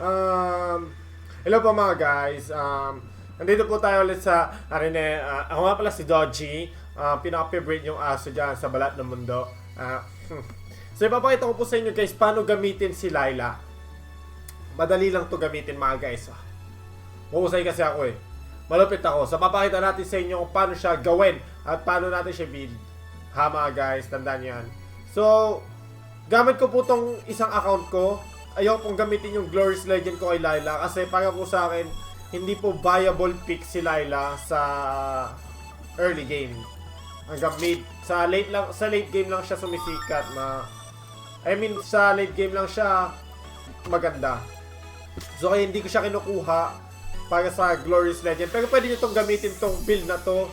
Um, hello po mga guys. Um, nandito po tayo ulit sa Arene. Uh, ako nga pala si Dodgy. Uh, pinaka-favorite yung aso dyan sa balat ng mundo. Uh, so ipapakita ko po sa inyo guys paano gamitin si Laila. Madali lang to gamitin mga guys. Mahusay kasi ako eh. Malupit ako. So papakita natin sa inyo kung paano siya gawin at paano natin siya build. Ha mga guys, tandaan yan. So, gamit ko po tong isang account ko. Ayaw pong gamitin yung Glorious Legend ko kay Laila kasi para po sa akin, hindi po viable pick si Laila sa early game. Hanggang mid. Sa late lang sa late game lang siya sumisikat na I mean sa late game lang siya maganda. So kaya hindi ko siya kinukuha para sa Glorious Legend. Pero pwede nyo itong gamitin tong build na to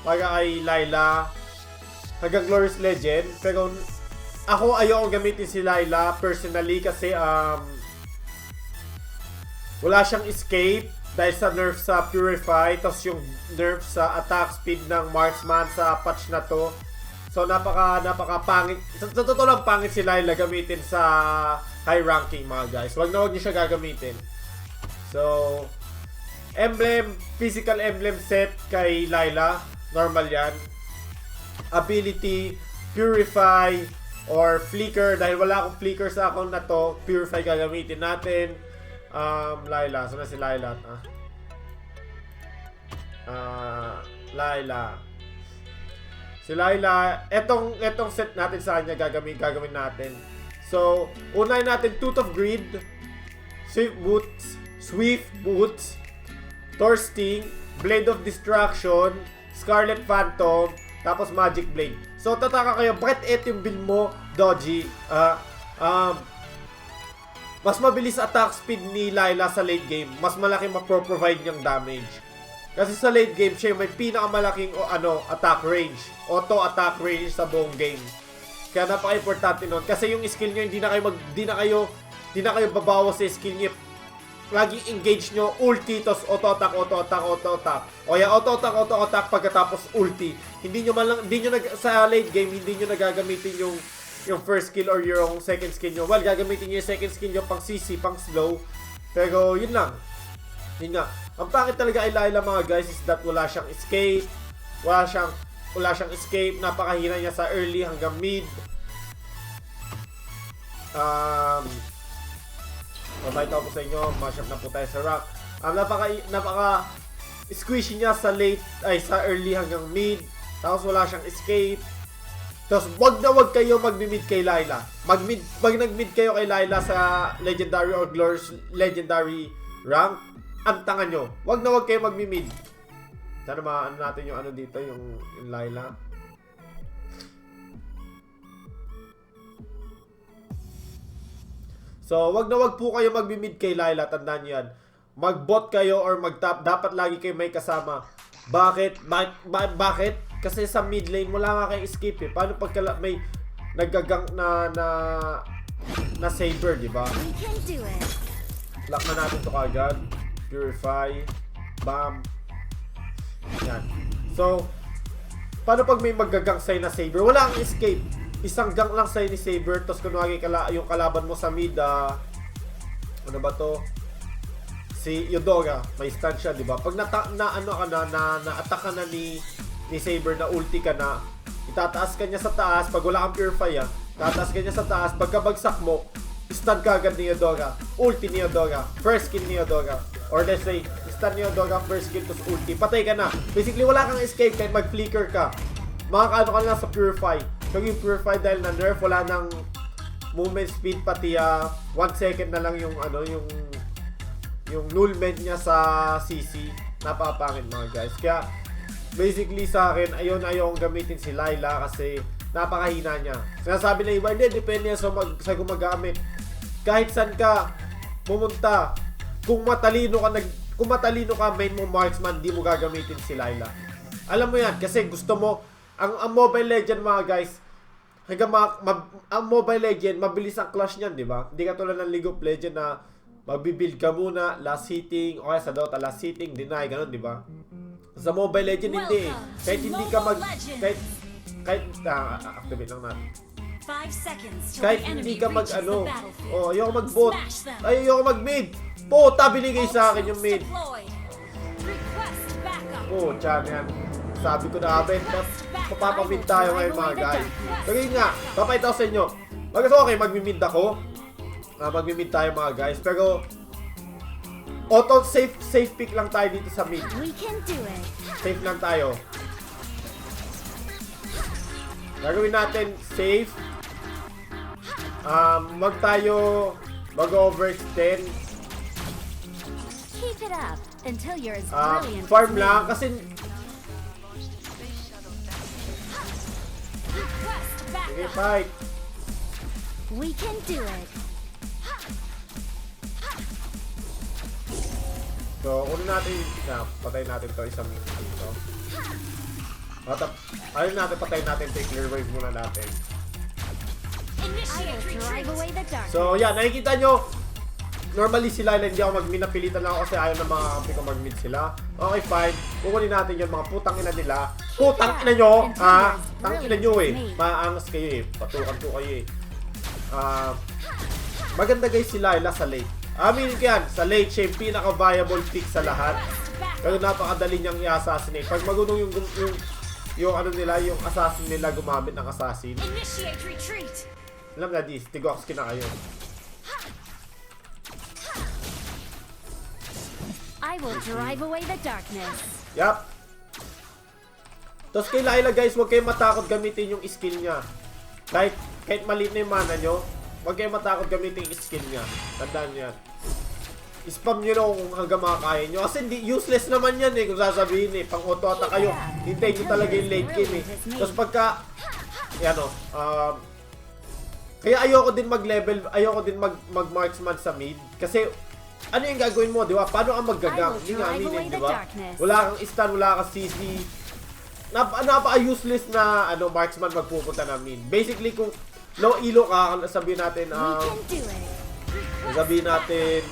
para kay Laila hanggang Glorious Legend. Pero ako ayoko gamitin si Laila personally kasi um wala siyang escape dahil sa nerf sa Purify tapos yung nerf sa attack speed ng marksman sa patch na to. So napaka napaka pangit. Sa, sa totoo lang pangit si Laila gamitin sa high ranking mga guys. Wag na wag niyo siya gagamitin. So emblem, physical emblem set kay Laila, normal 'yan. Ability, purify or flicker dahil wala akong flicker sa account na to, purify gagamitin natin. Um, Laila, saan si Laila? Ah, Ah, Laila. Si Laila, etong etong set natin sa kanya gagawin gagawin natin. So, unahin natin Tooth of Greed, Swift Boots, Swift Boots, Thorsting, Blade of Destruction, Scarlet Phantom, tapos Magic Blade. So, tataka kayo, bakit ito yung build mo, Dodgy? Ah, um, mas mabilis attack speed ni Layla sa late game. Mas malaki mapro-provide niyang damage. Kasi sa late game, siya may pinakamalaking o, ano, attack range. Auto attack range sa buong game. Kaya napaka-importante nun. Kasi yung skill nyo, hindi na kayo mag, hindi na kayo, hindi na kayo babawas sa skill nyo. Lagi engage nyo, ulti, tos attack, auto attack. O attack, auto attack pagkatapos ulti. Hindi nyo man lang, hindi nyo nag, sa late game, hindi nyo nagagamitin yung yung first skill or yung second skill nyo. Well, gagamitin nyo yung second skill nyo pang CC, pang slow. Pero yun lang. Yun nga. Ang pangit talaga kay Laila mga guys is that wala siyang escape. Wala siyang wala siyang escape. Napakahina niya sa early hanggang mid. Um, Mabait ako sa inyo. Mashup na po tayo sa rock. Um, napaka, napaka squishy niya sa late, ay sa early hanggang mid. Tapos wala siyang escape. Tapos wag na wag kayo mag-mid kay Laila. Mag-mid, pag nag-mid kayo kay Laila sa Legendary or Glorious Legendary rank, ang tanga nyo. Wag na wag kayo mag-mid. Sana maano natin yung ano dito, yung, yung Laila. So, wag na wag po kayo mag-mid kay Laila, tandaan nyo yan. Mag-bot kayo or mag-top, dapat lagi kayo may kasama. Bakit? Ba- ba- bakit? Kasi sa mid lane, wala nga kayong escape eh. Paano pagka may nagagang na na na saber, di ba? Lock na natin to kagad. Purify. Bam. Yan. So, paano pag may magagang sa'yo na saber? Wala kang escape. Isang gang lang sa'yo ni saber. Tapos kunwari kala, yung kalaban mo sa mid, ah, ano ba to? Si Yodora. May stun siya, di ba? Pag nata, na ano ka na, na, na-attack ka na ni, ni Saber na ulti ka na, itataas ka niya sa taas. Pag wala kang purify, ah, tataas ka niya sa taas. Pagkabagsak mo, stun ka agad ni Yodora. Ulti ni Yodora. First kill ni Yodora. Or let's say, stun ni Yodora, first kill, tapos ulti. Patay ka na. Basically, wala kang escape kahit mag-flicker ka. Makakaano ka lang sa Purify. So, yung Purify dahil na nerf, wala nang movement speed, pati 1 second na lang yung ano, yung yung nullment niya sa CC. Napapangit mga guys. Kaya, basically sa akin, ayaw na ayaw kong gamitin si Laila kasi napakahina niya. Sinasabi na iba, hindi, depende sa, mag, sa gumagamit. Kahit saan ka pumunta, kung matalino ka, nag, kung matalino ka, main mo marksman, di mo gagamitin si Laila. Alam mo yan, kasi gusto mo, ang, ang Mobile Legend mga guys, hanggang ma, ma- ang Mobile Legend, mabilis ang clash niyan, di ba? Hindi ka tulad ng League of Legends na magbibuild ka muna, last hitting, o kaya sa Dota, last hitting, deny, ganun, di ba? Sa Mobile Legend, hindi eh. Kahit hindi ka mag... Kahit, kahit, ah, activate lang natin. Kahit hindi ka mag ano. Oh, ayoko. Smash them. Ay, ayoko mag-mid. Puta, binigay sa akin yung mid. Oh, tiyan yan. Sabi ko na abet, papapamid tayo ngayon mga guys. Pero yun nga, papayta ko sa inyo. Mag okay, magmimid ako. Ah, magmimid tayo mga guys. Pero, auto safe safe pick lang tayo dito sa mid. Safe lang tayo. Gagawin natin safe. Um, wag tayo mag-overextend. Keep it up until you're as Ah, brilliant farm as me. lang kasi sige fight. We can do it. So, una natin, na, patay natin to isang minute dito. Matap, ayun natin, patay natin to clear wave muna natin. So, yan, nakikita nyo, normally sila, hindi ako napilitan lang ako kasi ayaw ng mga kampi ko mag-mid sila. Okay, fine. Kukunin natin yun, mga putang ina nila. Putang ina nyo, ha? Tang ina nyo eh. Maangas kayo eh. Patukan ko kayo eh. Ah, maganda guys si Laila sa late. Amin yan, sa late siya yung pinaka-viable pick sa lahat. Pero napakadali niyang i-assassinate. Pag magunong yung, yung, yung ano nila, yung assassin nila gumamit ng assassin. Alam na dis, Tigox na kayo. I will drive away the darkness. Yup. Tapos kay Laila guys, huwag kayong matakot gamitin yung skill niya. Kahit, kahit maliit na yung mana nyo, huwag kayong matakot gamitin yung skill niya. Tandaan niyo yan. Spam nyo lang kung hanggang makakaya nyo. Kasi hindi, useless naman yan eh, kung sasabihin eh. Pang auto attack kayo. Hintayin nyo talaga yung late game eh. Tapos pagka, yan o, um, kaya ayoko din mag-level, ayoko din mag, mag-marksman sa mid. Kasi, ano yung gagawin mo, di ba? Paano ka will Hindi nga aminin, di ba? Wala kang stun, wala kang CC. Nap napaka-useless na ano marksman magpupunta na mid. Basically, kung low elo ka, sabihin natin, um, sabihin natin,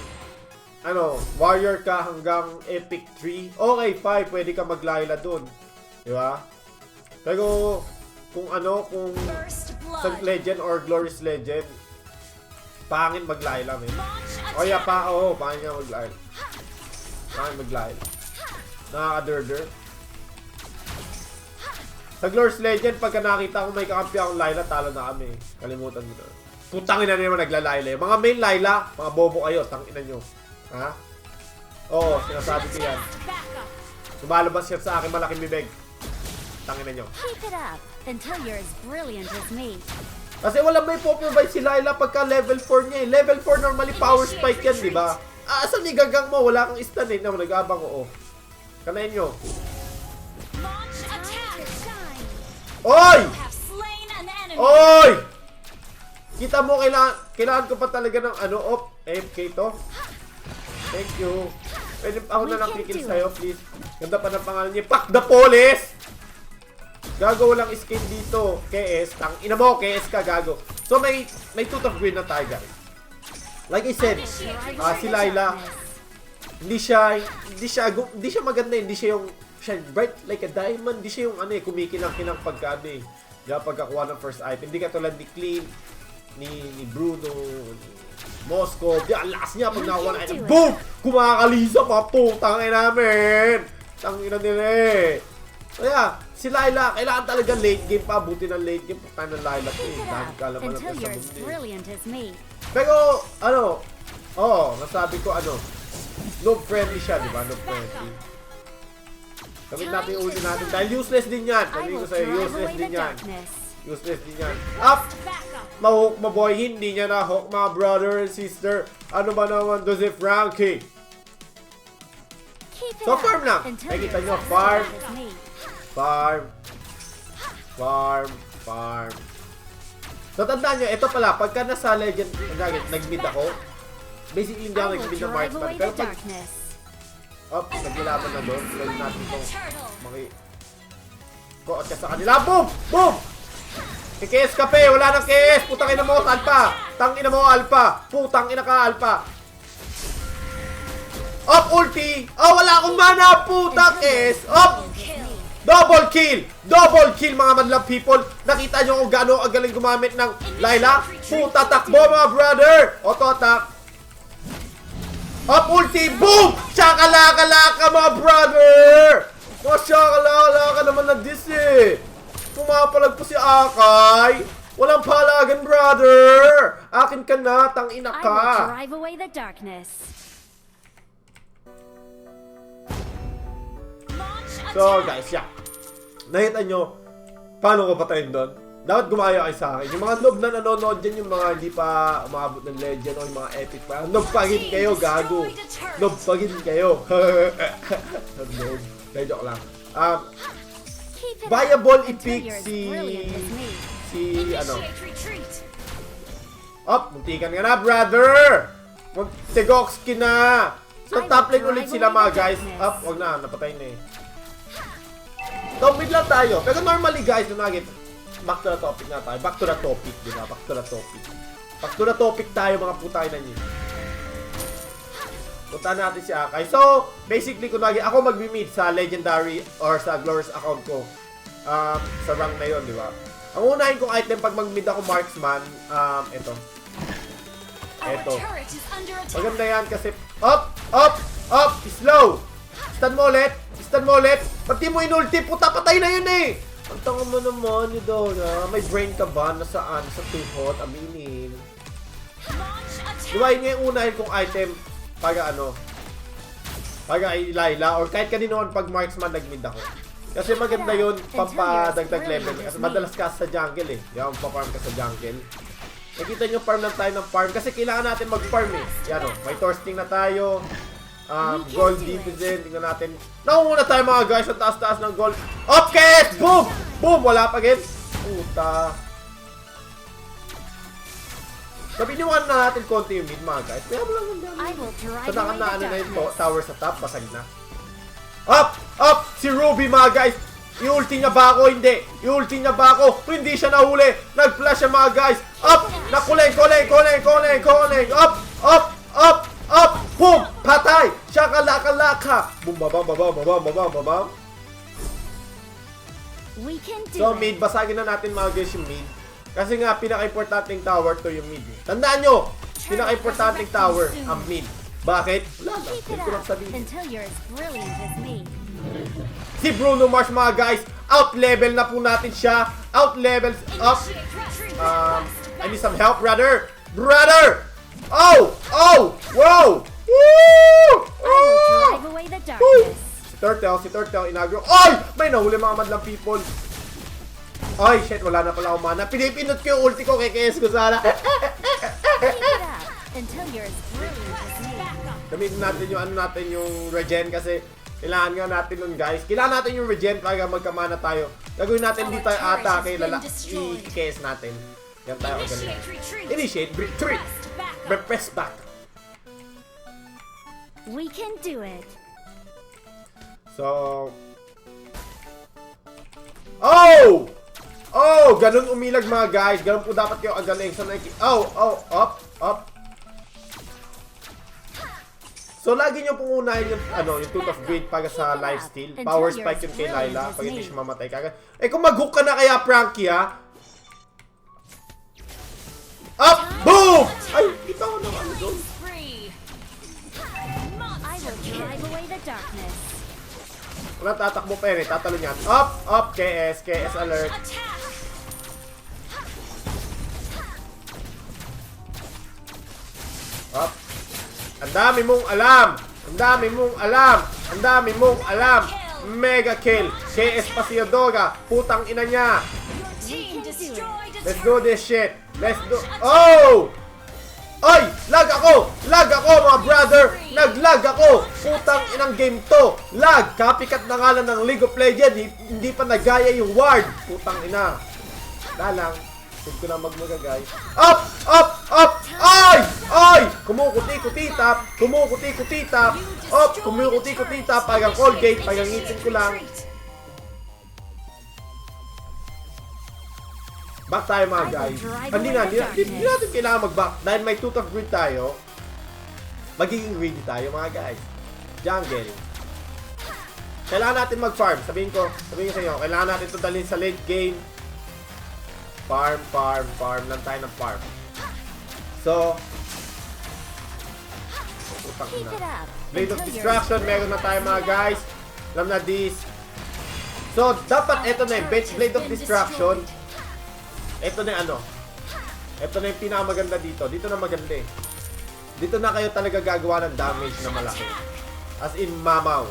ano, warrior ka hanggang epic 3. Okay, 5, pwede ka maglayla dun. Di ba? Pero, kung ano, kung sa legend or glorious legend, pangin maglayla, men. O ya attack. pa, oo, pangin nga maglayla. Pangin maglayla. Nakaka-durder. Sa Glorious Legend, pagka nakita ko may kakampi akong Layla, talo na kami. Kalimutan mo na. Putangin na naman naglalayla. Yung mga main Layla, mga bobo kayo, tangina nyo. Ha? Oo, sinasabi ko yan. Sumalabas yan sa akin malaking bibig. Tangina nyo. Keep it up until you're as brilliant as me. Kasi wala may po-provide si Layla pagka level 4 niya eh. Level 4 normally power spike yan, di ba? Ah, asan ni gagang mo? Wala kang stun eh. No, nag-abang ko, oh. Kanayin nyo. Oy! Oy! Kita mo, kailangan, kailangan ko pa talaga ng ano, op, AFK to. Thank you. Pwede ako na lang kikil sa'yo, please. Ganda pa ng pangalan niya. Pak the police! Gago walang skin dito. KS. Tang ina mo, KS ka, gago. So may may of green na tayo, guys. Like I said, ah, si Laila, hindi siya, hindi siya, hindi siya maganda, hindi siya yung, siya bright like a diamond, hindi siya yung ano eh, kumikinang-kinang pagka ano eh. Diba, pagkakuha ng first item. Hindi katulad ni Clean, ni, ni Bruno, ni Moscow. Di, ang lakas niya pag We nakuha can na item. Boom! Kumakalisa pa po, tangin namin! Tangin na nila eh. Kaya, si Laila, kailangan talaga late game pa. Buti ng late game. Pagka ng Laila ko eh. Dahil kalaman until natin sa mundo eh. Pero, ano, oo, oh, nasabi ko, ano, noob friendly siya, di ba? Noob friendly. Gawin natin yung uli natin. Dahil useless din yan. Sabi ko sa'yo, useless din yan. Useless din yan. Up! Mahok mo boy, hindi niya na hook mga brother and sister. Ano ba naman to si Frankie? So, farm lang. Nakikita nyo, farm. Farm. Farm. Farm. So, tandaan nyo, ito pala, pagka nasa legend, nag- nag-mid ako, basically hindi ako nag-mid ng marksman. Pero the pag, up, naglilaban na doon, gawin natin itong maki... Goot ka sa kanila. Boom! Boom! May KS ka pe! Wala nang KS! Putang ina mo, Alpha! Tang ina mo, Alpha! Putang ina ka, Alpha! Up ulti! Oh, wala akong mana! Puta, KS! Up! Double kill! Double kill mga madlang people! Nakita nyo kung gaano ang galing gumamit ng Layla? Puta takbo mga brother! Auto attack! Up ulti! Boom! Shakalaka-laka mga brother! Mga shakalaka naman na dis eh! Pumapalag po si Akay! Walang palagan brother! Akin ka na, tangina I will ka! drive away the darkness. Launch attack. So guys, yeah. Nakita nyo, paano ko patayin doon? Dapat gumaya kayo sa akin. Yung mga noob na nanonood dyan, yung mga hindi pa umabot ng legend o yung mga epic pa. Noob pa rin kayo, gago. Noob pa rin kayo. noob. Dahil joke lang. Um, Viable i-pick si- si ano. Up, muntikan ka na, brother! Muntigoxki na! So, top lane ulit sila mga guys. Up, wag na, napatay na eh. Mid lang tayo. Pero normally guys, yung nugget, back to the topic na tayo. Back to the topic, di ba? Back to the topic. Back to the topic tayo mga putay na niyo. Punta natin si Akay. So, basically, kung nagi, ako mag-mid sa legendary or sa glorious account ko. Um, sa rank na yun, di ba? Ang unahin kong item pag mag-mid ako marksman, um, ito. Attack. Maganda yan kasi up, up, up, slow. Stun mo ulit, stun mo ulit. Pati mo inulti, puta, patay na yun eh. Ang tanga mo naman, Eudora. May brain ka ba? Nasaan? Sa tuhod? Aminin. Yun nga yung unahin kong item pag ano, pag ay Layla or kahit kanino man pag marksman nag-mid ako. Kasi maganda yun, pampadagdag level. Kasi madalas ka sa jungle eh. Yan, pa-farm ka sa jungle. Nakita nyo, farm lang tayo ng farm. Kasi kailangan natin mag-farm eh. Yan o, may torsting na tayo. Um, gold dito it. din. Tingnan natin. Nakumuna tayo mga guys. Ang taas-taas ng gold. Okay! Boom! Boom! Wala pa again. Puta. Nabiniwan na natin konti yung mid mga guys. Kaya mo lang ang dami. I will drive Sa naka away na ano na yung tower sa top, basag na. Up! Up! Si Ruby mga guys! Iulti niya ba ako? Hindi. Iulti niya ba ako? Hindi siya nahuli. Nag-flash siya mga guys. Up! Nakuleng, kuleng, kuleng, kuleng, kuleng. Up! Up! Boom! Patay! Shakalaka-laka! Boom! Babam, babam, babam, babam, babam. So mid, basagin na natin mga guys yung mid. Kasi nga, pinaka-importanting tower to yung mid. Tandaan nyo! Pinaka-importanting tower, ang mid. Bakit? Wala lang. Hindi ko lang sabihin. Si Bruno Mars mga guys, out level na po natin siya. Out levels up. Um, I need some help, brother. Brother! Oh! Oh! Whoa! Woo! The darkness. Si Turtle, si Turtle, inagro. Ay! May nahuli mga madlang people. Ay, shit, wala na pala akong mana. Pinipindot ko yung ulti ko, KKS ko sana. Gamitin natin yung ano natin yung regen kasi kailangan nga natin nun guys. Kailangan natin yung regen para magkamana tayo. Gagawin natin hindi tayo ata kay lala. I-KS natin. Yan tayo kagaling. Initiate retreat. Initiate, retreat, Request back up. press back. We can do it. So... Oh! Oh! Ganun umilag mga guys. Ganun po dapat kayo agaling. So, nakiki... Oh! Oh! Up! Up! So, lagi nyo pong unahin yung, ano, yung Tooth of Greed para sa lifesteal. Power spike yung kay Layla pag hindi siya mamatay kagad. Eh, kung mag-hook ka na kaya, Frankie, ha? Up! Boom! Ay, kita ko naman ano doon. Drive away the darkness. Wala tatakbo pa yun eh. Tatalo niyan. Up! Up! KS! KS alert! Up. Ang dami mong alam. Ang dami mong alam. Ang dami mong alam. Mega kill. KS Pasiodora. Putang ina niya. Let's do this shit. Let's do... Oh! Ay! Lag ako! Lag ako mga brother! Naglag ako! Putang inang game to! Lag! Copycat na nga lang ng League of Legends. Hindi, pa nagaya yung ward. Putang ina. Dalang. Huwag ko na magmagagay. Up! Up! Up! Ay! Ay! Kumukuti-kuti tap! Kumukuti-kuti tap! Up! Kumukuti-kuti tap! Pagang Colgate, pagang ngipin ko lang. Back tayo mga guys. Hindi na, hindi, na- hindi natin kailangan mag-back. Dahil may tooth of greed tayo, magiging greedy tayo mga guys. Jungle. Kailangan natin mag-farm. Sabihin ko, sabihin ko sa inyo, kailangan natin ito dalhin sa late game. Farm, farm, farm lang tayo ng farm. So, it up. Blade of Distraction, meron na tayo mga guys. Alam na this. So, dapat ito na yung Bench Blade of Distraction. Ito na yung ano. Ito na yung pinakamaganda dito. Dito na maganda eh. Dito na kayo talaga gagawa ng damage na malaki. As in mamaw.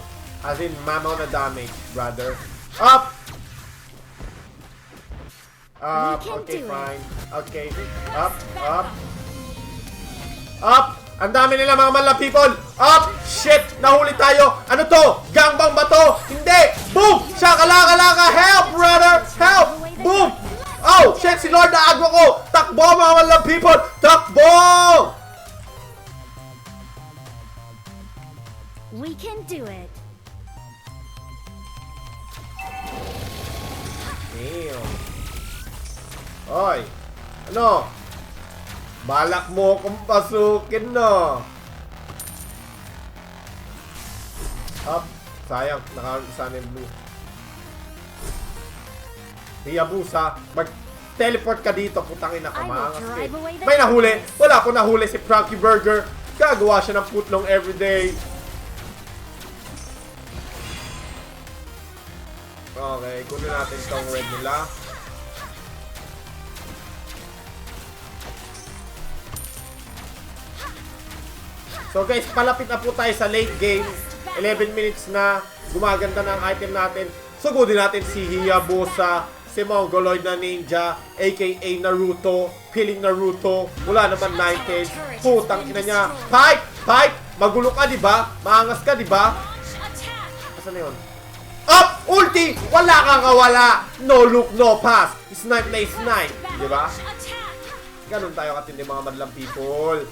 As in mamaw na damage, brother. Up! Up, okay, fine. Okay, up, up. Up! Ang dami nila mga mala people! Up! Shit! Nahuli tayo! Ano to? Gangbang ba to? Hindi! Boom! Shakalaka-laka! Help, brother! Help! Boom! Oh! Shit! Si Lord na agwa ko! Takbo mga mala people! Takbo! We can do it. Damn. Oy! Ano? Balak mo kung pasukin, no? Up. Sayang, nakaisa na yung blue. Hiyabusa, mag-teleport ka dito, putang ina ka, May nahuli. Wala ko nahuli si Frankie Burger. Gagawa siya ng putlong everyday. Okay, kunin natin tong red nila. So guys, palapit na po tayo sa late game. 11 minutes na. Gumaganda na ang item natin. Sugudin natin si Hiyabusa, si Mongoloid na Ninja, aka Naruto, Piling Naruto. Wala naman 90 Putang ina niya. Pipe! Pipe! Magulo ka, di ba? Maangas ka, di ba? Asan na yun? Up! Ulti! Wala kang kawala! No look, no pass! Snipe na snipe! Di ba? Ganon tayo katindi mga madlang people.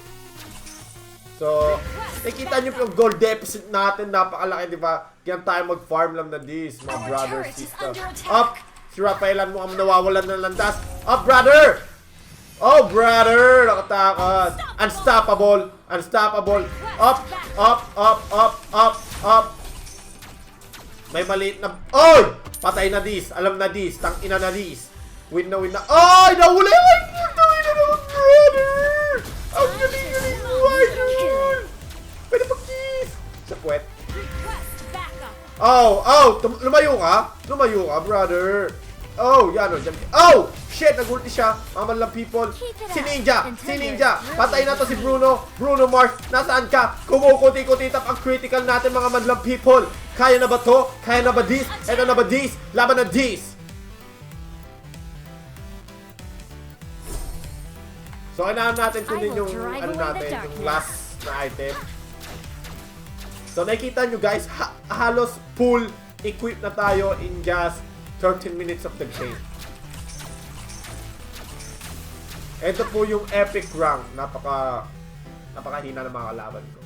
So, nakikita nyo yung gold deficit natin. Napakalaki, di ba? Kaya tayo mag-farm lang na this, mga Our brother, turret is sister. under attack. Up! Si Rafaelan mo ang nawawalan ng landas. Up, brother! Oh, brother! Nakatakot. Unstoppable. Unstoppable. Up, up, up, up, up, up. May maliit na... Oy! Patay na dis. Alam na dis. Tang ina na dis. Win na win na. Ay! Nahuli! Ay! Nahuli na naman, brother! Ang galing-galing mo, idol! Pwede mag-kiss! Sa puwet. Oh! Oh! Lumayo ka? Lumayo ka, brother. Oh! Yan o. Dyan. Oh! Shit! Nagulti siya. Maman lang people. Si Ninja! Si Ninja! Patay na to si Bruno. Bruno Mars. Nasaan ka? Kumukuti-kuti tap ang critical natin mga madlang people. Kaya na ba to? Kaya na ba this? Eto na ba this? Laban na this! So, kailangan natin kunin yung ano natin, yung last na item. So, nakikita nyo guys, ha- halos full equip na tayo in just 13 minutes of the game. Ito po yung epic rank. Napaka napakahina ng mga kalaban ko.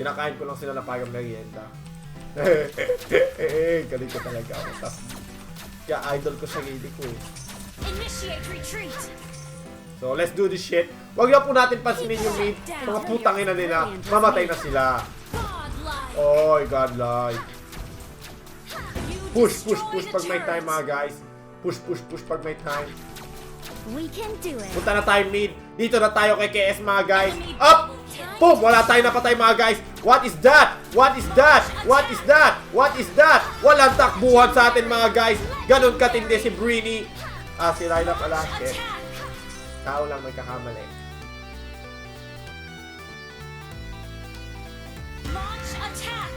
Kinakain ko lang sila ng pagang merienda. Galing ko talaga ako. Tas, kaya idol ko sarili ko eh. Initiate retreat! So, let's do this shit. Huwag lang po natin pansinin yung mid. Mga putang ina nila. Mamatay na sila. Oy, godlike. Push, push, push pag may time mga guys. Push, push, push pag may time. We can do it. Punta na tayo mid. Dito na tayo kay KS mga guys. Up! Boom! Wala tayo napatay mga guys. What is that? What is that? What is that? What is that? Walang takbuhan sa atin mga guys. Ganon katindi si Brini. Ah, si Ryla pala. Shit. Tao lang may kakamali.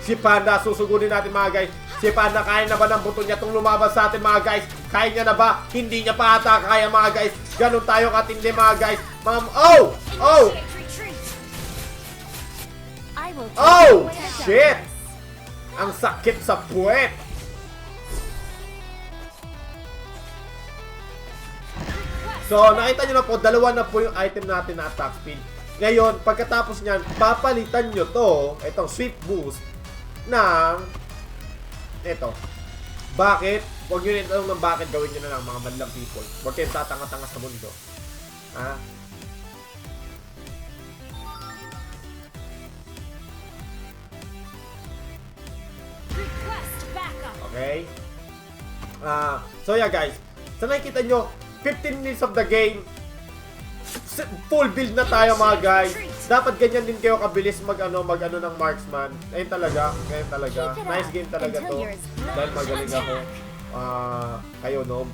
Si Panda, susugurin natin mga guys. Si Panda, kaya na ba ng buto niya itong lumabas sa atin mga guys? Kaya niya na ba? Hindi niya pa ata kaya mga guys. Ganon tayo katindi mga guys. Mga, oh! Oh! Oh! Shit! Ang sakit sa puwet! So, nakita nyo na po, dalawa na po yung item natin na attack speed. Ngayon, pagkatapos nyan, papalitan nyo to, itong sweep boost, ng, ito. Bakit? Huwag nyo rin ng bakit gawin nyo na lang mga madlang people. Huwag kayong tatanga-tanga sa mundo. Ha? Request Ah, so yeah guys, sa nakikita nyo, 15 minutes of the game, full build na tayo mga guys. Dapat ganyan din kayo kabilis mag ano, mag ano ng marksman. Ayun talaga, ganyan talaga. Nice game talaga to. Dahil magaling ako. Ah, kayo no.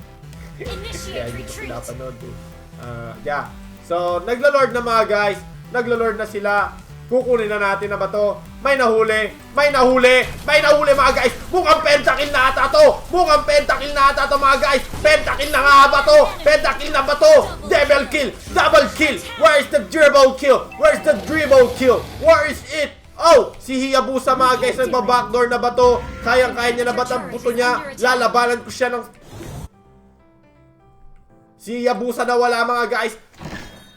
Kaya hindi ko pinapanood eh. Ah, yeah. So, naglo-lord na mga guys. Naglo-lord na sila. Kukunin na natin na ba to? May nahuli! May nahuli! May nahuli mga guys! Mukhang pentakill na ata to! Mukhang pentakill na ata to mga guys! Pentakill na nga ba to? Pentakill na ba to? Double kill! Double kill! Where is the dribble kill? Where is the dribble kill? Where is it? Oh! Si Hiyabusa mga guys, nagba-backdoor na ba to? Kayang-kaya niya na ba ang buto niya? Lalabanan ko siya ng Si Yabusa na wala mga guys.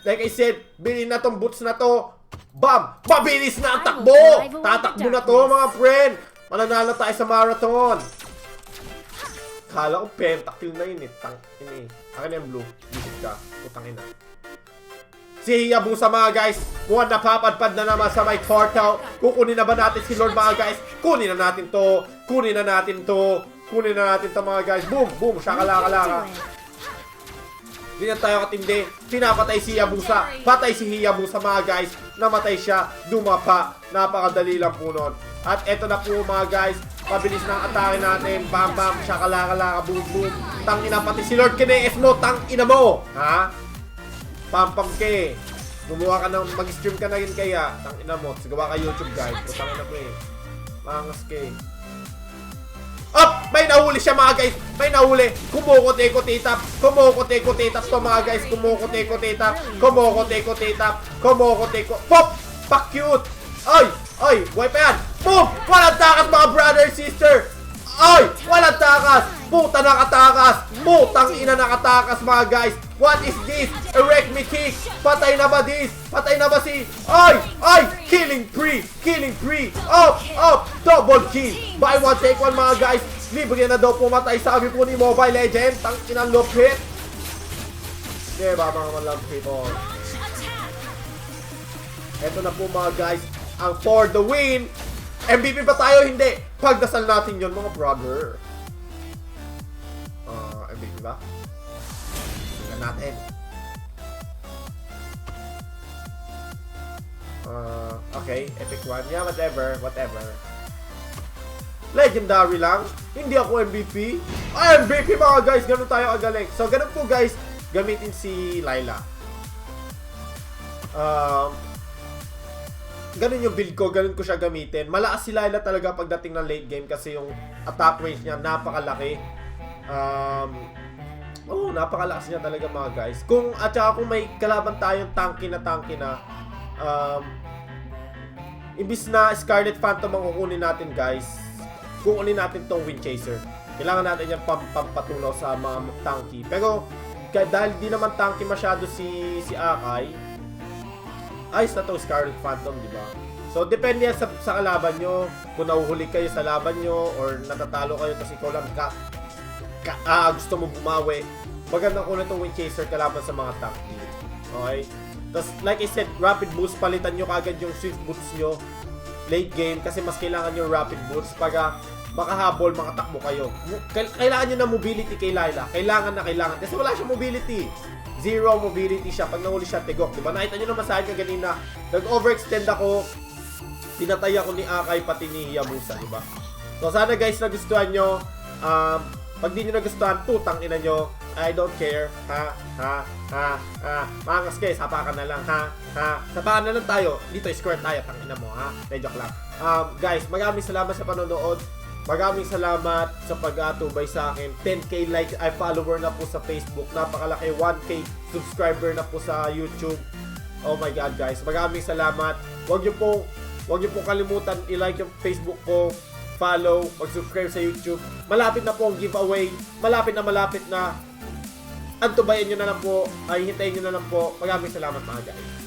Like I said, bilhin na tong boots na to. Bam! Mabilis na ang takbo! Tatakbo na to mga friend! Mananalo tayo sa marathon! Kala ko pentakill na yun eh. Tang, yun eh. Akin yung blue. Bisit ka. Putangin na. Si Yabusa mga guys, mukhang napapadpad na naman sa may portal. Kukunin na ba natin si Lord mga guys? Kunin na natin to. Kunin na natin to. Kunin na natin to mga guys. Boom! Boom! Shakalaka-laka. Hindi tayo katindi. Pinapatay si Yabusa. Patay si Yabusa mga guys. Namatay siya. Dumapa. Napakadali lang po nun. At eto na po mga guys. Pabilis ng atake natin. Bam bam. Shakalaka-laka. Boom boom. Tang ina pati si Lord Kineas mo. Tang ina mo. Ha? Pampam ke. Gumawa ka ng mag-stream ka na rin kaya. Tang ina mo. Gawa ka YouTube guys. Putang ina mo eh. Mangas ke. Up! May nahuli siya mga guys! May nahuli! Kumukote-kote-tap! Kumukote-kote-tap to mga guys! Kumukote-kote-tap! Kumukote-kote-tap! Kumukote-ko... Pop! Pa-cute! Ay! Ay! Wipe pa yan! Boom! Walang takas mga brother sister! Ay! Walang takas! Puta nakatakas! Putang ina nakatakas mga guys! What is this? Erect me kick! Patay na ba this? Patay na ba si... Ay! Ay! Killing free! Killing free! Up! Up! Double kill! Buy one take one mga guys! Libre na daw pumatay sabi po ni Mobile Legend! Tang inang lupit! Diba mga? Launch attack. Eto na po mga guys, ang for the win. MVP ba tayo? Hindi. Pagdasal natin yon mga brother. Ah, MVP ba? Tingnan natin. Ah, okay, epic one. Yeah, whatever, whatever. Legendary lang. Hindi ako MVP. Ay, MVP mga guys. Ganun tayo kagaling. So, ganun po guys. Gamitin si Laila. Um, ganun yung build ko, ganun ko siya gamitin. Malakas si Laila talaga pagdating ng late game kasi yung attack range niya napakalaki. Um, oh, napakalakas niya talaga mga guys. Kung at saka kung may kalaban tayong tanky na tanky na um, imbis na Scarlet Phantom ang kukunin natin guys, kukunin natin tong Wind Chaser. Kailangan natin yung pam pampatunaw sa mga tanky. Pero ka- dahil di naman tanky masyado si si Akai, ayos na to Scarlet Phantom, di ba? So, depende yan sa, sa kalaban nyo. Kung nahuhuli kayo sa laban nyo or natatalo kayo kasi ikaw lang ka, ka ah, gusto mo bumawi. Magandang kunin itong Wind Chaser kalaban sa mga tank team. Okay? Tapos, like I said, rapid boost, palitan nyo kagad yung swift boots nyo late game kasi mas kailangan nyo rapid boots pagka makahabol, makatakbo kayo. Kailangan nyo na mobility kay Laila. Kailangan na kailangan. Kasi wala siyang mobility. Zero mobility siya. Pag nahuli siya, tigok. Diba? Nakita nyo naman sa akin kanina. Nag-overextend ako. Pinatay ako ni Akay pati ni Yabusa. Diba? So sana guys nagustuhan nyo. Um, pag di nyo nagustuhan, putang ina nyo. I don't care. Ha? Ha? Ha? Ha? Mangas guys, hapakan na lang. Ha? Ha? Sapakan na lang tayo. Dito, square tayo. Tang ina mo, ha? De, joke lang. Um, guys, maraming salamat sa panonood. Maraming salamat sa pag-atubay sa akin. 10k like ay follower na po sa Facebook. Napakalaki 1k subscriber na po sa YouTube. Oh my god, guys. Maraming salamat. Huwag niyo po huwag niyo po kalimutan i-like yung Facebook ko, follow, mag-subscribe sa YouTube. Malapit na po ang giveaway. Malapit na malapit na. Antubayan niyo na lang po. Ay hintayin niyo na lang po. Maraming salamat mga guys.